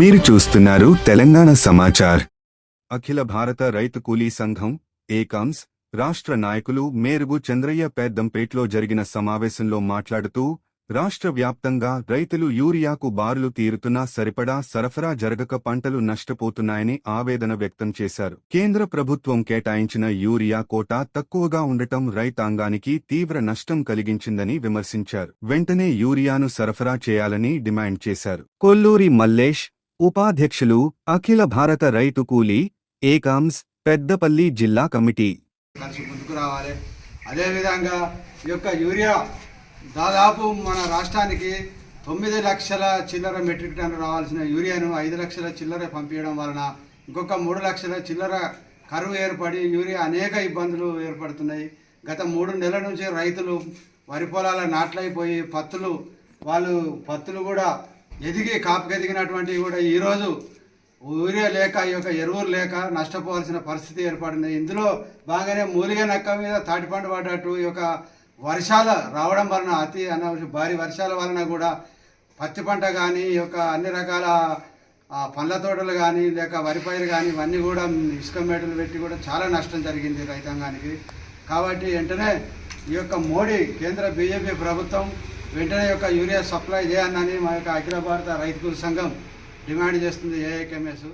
మీరు చూస్తున్నారు తెలంగాణ సమాచార్. అఖిల భారత రైతు కూలీ సంఘం ఏకాంస్ రాష్ట్ర నాయకులు మేరుగు చంద్రయ్య పెద్దంపేట్లో జరిగిన సమావేశంలో మాట్లాడుతూ రాష్ట్ర వ్యాప్తంగా రైతులు యూరియాకు బారులు తీరుతున్నా సరిపడా సరఫరా జరగక పంటలు నష్టపోతున్నాయని ఆవేదన వ్యక్తం చేశారు. కేంద్ర ప్రభుత్వం కేటాయించిన యూరియా కోటా తక్కువగా ఉండటం రైతాంగానికి తీవ్ర నష్టం కలిగించిందని విమర్శించారు. వెంటనే యూరియాను సరఫరా చేయాలని డిమాండ్ చేశారు. కొల్లూరి మల్లేష్ ఉపాధ్యక్షులు అఖిల భారత రైతు కూలీ ఏకామ్స్ పెద్దపల్లి జిల్లా కమిటీ. కలిసి ముందుకు రావాలి. అదేవిధంగా ఈ యొక్క యూరియా దాదాపు మన రాష్ట్రానికి తొమ్మిది లక్షల చిల్లర మెట్రిక్ టన్ను రావాల్సిన యూరియాను ఐదు లక్షల చిల్లర పంపించడం వలన ఇంకొక మూడు లక్షల చిల్లర కరువు ఏర్పడి యూరియా అనేక ఇబ్బందులు ఏర్పడుతున్నాయి. గత మూడు నెలల నుంచి రైతులు వరి పొలాల నాట్లైపోయి పత్తులు వాళ్ళు పత్తులు కూడా ఎదిగి కాపుకెదిగినటువంటివి కూడా ఈరోజు ఊరే లేక ఈ యొక్క ఎరువులు లేక నష్టపోవాల్సిన పరిస్థితి ఏర్పడింది. ఇందులో బాగానే మూలిగే నక్క మీద తాటిపండు పడ్డట్టు ఈ యొక్క వర్షాలు రావడం వలన అతి అన భారీ వర్షాల వలన కూడా పత్తి పంట కానీ ఈ యొక్క అన్ని రకాల పండ్ల తోటలు కానీ లేక వరి పైరు కానీ ఇవన్నీ కూడా ఇసుక మేటలు పెట్టి కూడా చాలా నష్టం జరిగింది రైతాంగానికి. కాబట్టి వెంటనే ఈ యొక్క మోడీ కేంద్ర బీజేపీ ప్రభుత్వం వెంటనే యొక్క యూరియా సప్లై చేయాలని మా యొక్క అఖిల భారత రైతు సంఘం డిమాండ్ చేస్తుంది ఏఐకెంఎస్